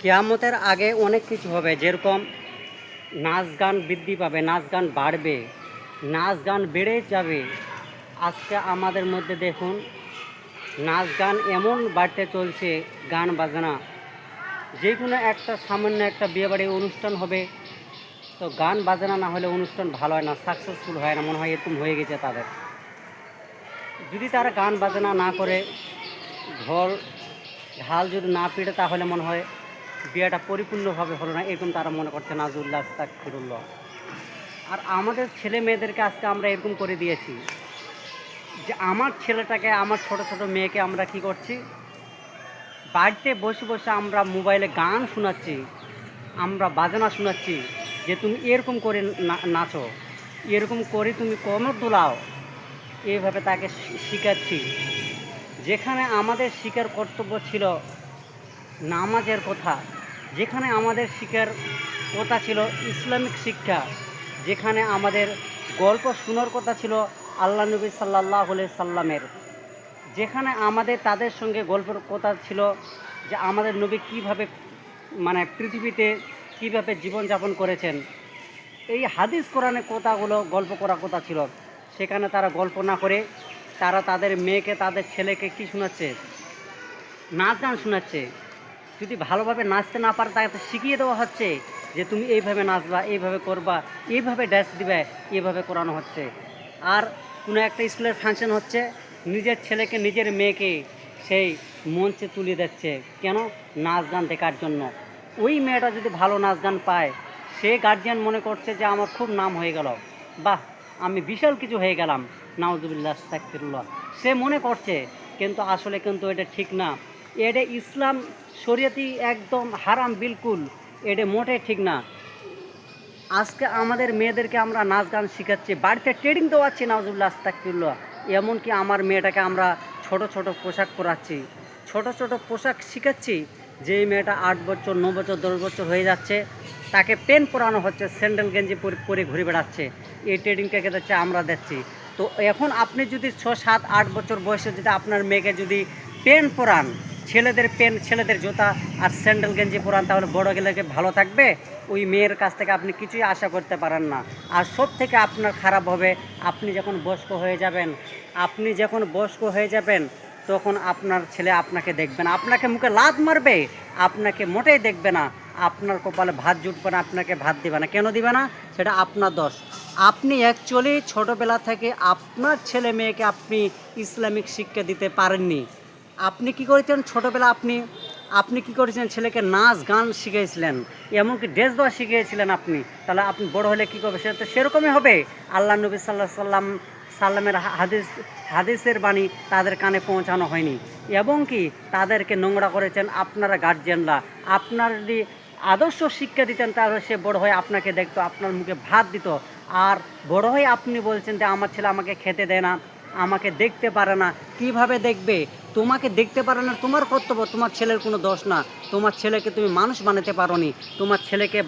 কেয়ামতের আগে অনেক কিছু হবে। যেরকম নাচ গান বৃদ্ধি পাবে, নাচ গান বাড়বে, নাচ গান বেড়ে যাবে। আজকে আমাদের মধ্যে দেখুন, নাচ গান এমন বাড়তে চলছে, গান বাজনা। যে কোনো একটা সামান্য একটা বিয়েবাড়ি অনুষ্ঠান হবে, তো গান বাজনা না হলে অনুষ্ঠান ভালো হয় না সাকসেসফুল হয় না, মনে হয় এরকম হয়ে গেছে তাদের। যদি তারা গান বাজনা না করে, ঢোল, ঢাল যদি না পিটে, তাহলে মনে হয় বিয়েটা পরিপূর্ণভাবে হলো না, এরকম তারা মনে করছে, নাজুল্লাহ তাকফিরুল্লাহ আর আমাদের ছেলে মেয়েদেরকে আজকে আমরা এরকম করে দিয়েছি যে আমার ছেলেটাকে, আমার ছোট ছোট মেয়েকে আমরা কি করছি? বাড়িতে বসে বসে আমরা মোবাইলে গান শোনাচ্ছি, আমরা বাজনা শোনাচ্ছি যে তুমি এরকম করে নাচো, এরকম করে তুমি কোমর দোলাও। এইভাবে তাকে শিখাচ্ছি। যেখানে আমাদের শিকার কর্তব্য ছিল নামাজের কথা, যেখানে আমাদের শিকার কথা ছিল ইসলামিক শিক্ষা, যেখানে আমাদের গল্প শোনার কথা ছিল আল্লাহ নবী সাল্লাহ সাল্লামের, যেখানে আমাদের তাদের সঙ্গে গল্পের কথা ছিল যে আমাদের নবী কীভাবে মানে পৃথিবীতে কীভাবে জীবনযাপন করেছেন। এই হাদিস কোরআনের কথাগুলো গল্প করার কথা ছিল। সেখানে তারা গল্প না করে তারা তাদের মেয়েকে, তাদের ছেলেকে কি শোনাচ্ছে? নাচ গান শোনাচ্ছে। যদি ভালোভাবে নাচতে না পারে, তাকে তো শিখিয়ে দেওয়া হচ্ছে যে তুমি এইভাবে নাচবা, এইভাবে করবা, এইভাবে ড্যান্স দিবে, এইভাবে করানো হচ্ছে। আর কোনো একটা স্কুলের ফাংশন হচ্ছে, নিজের ছেলেকে, নিজের মেয়েকে সেই মঞ্চে তুলে দিচ্ছে। কেন? নাচ গান দেখার জন্য। ওই মেয়েটা যদি ভালো নাচ গান পায়, সে গার্জিয়ান মনে করছে যে আমার খুব নাম হয়ে গেল। বাহ, আমি বিশাল কিছু হয়ে গেলাম। নাওজুবিল্লাহ সে মনে করছে, কিন্তু আসলে কিন্তু এটা ঠিক না। এটা ইসলাম শরীয়তি একদম হারাম বিলকুল এটা মোটে ঠিক না। আজকে আমাদের মেয়েদেরকে আমরা নাচ গান শেখাচ্ছি, বাড়িতে ট্রেডিং দেওয়াচ্ছি নাজুল্লাহ আস্তাকুল্লাহ এমনকি আমার মেয়েটাকে আমরা ছোট ছোট পোশাক পরাচ্ছি, ছোট ছোট পোশাক শিখাচ্ছি, যেই মেয়েটা আট বছর, ন বছর, দশ বছর হয়ে যাচ্ছে, তাকে পেন পরানো হচ্ছে, স্যান্ডেল, গেঞ্জি পরে পরে ঘুরে বেড়াচ্ছে, এই ট্রেডিংটাকে যাচ্ছে আমরা দিচ্ছি। তো এখন আপনি যদি ছ, সাত, আট বছর বয়সে যদি আপনার মেয়েকে যদি পেন পরান ছেলেদের পেন, ছেলেদের জুতা আর স্যান্ডেল গেঞ্জি পরান, তাহলে বড় গেলে ভালো থাকবে? ওই মেয়ের কাছ থেকে আপনি কিছুই আশা করতে পারেন না। আর সব থেকে আপনার খারাপ হবে, আপনি যখন বয়স্ক হয়ে যাবেন, আপনি যখন বয়স্ক হয়ে যাবেন, তখন আপনার ছেলে আপনাকে দেখবে না। আপনাকে মুখে লাত মারবে, আপনাকে মোটেই দেখবে না। আপনার কপালে ভাত জুটবে না, আপনাকে ভাত দিবে না। কেন দিবে না? সেটা আপনার দোষ। আপনি অ্যাকচুয়ালি ছোটোবেলা থেকে আপনার ছেলে মেয়েকে আপনি ইসলামিক শিক্ষা দিতে পারেননি। আপনি কি করেছেন? ছোটোবেলা আপনি আপনি কি করেছেন? ছেলেকে নাচ, গান শিখিয়েছিলেন এমনকি ড্রেস দেওয়া শিখিয়েছিলেন আপনি। তাহলে আপনি বড় হলে কী করবে সেটা তো সেরকমই হবে। আল্লাহ নবী সাল্লাহ সাল্লাম সাল্লামের হাদিস, হাদিসের বাণী তাদের কানে পৌঁছানো হয়নি। এবং কি তাদেরকে নোংরা করেছেন আপনারা গার্জিয়ানরা আপনার যদি আদর্শ শিক্ষা দিতেন, তাহলে সে বড় হয়ে আপনাকে দেখতো, আপনার মুখে ভাত দিত। আর বড় হয়ে আপনি বলছেন যে, আমার ছেলে আমাকে খেতে দেয় না, আমাকে দেখতে পারে না। কীভাবে দেখবে? তোমাকে দেখতে পারে না, তোমার কর্তব্য, তোমার ছেলের কোনো দোষ না। তোমার ছেলেকে তুমি মানুষ বানাতে পারো তোমার ছেলেকে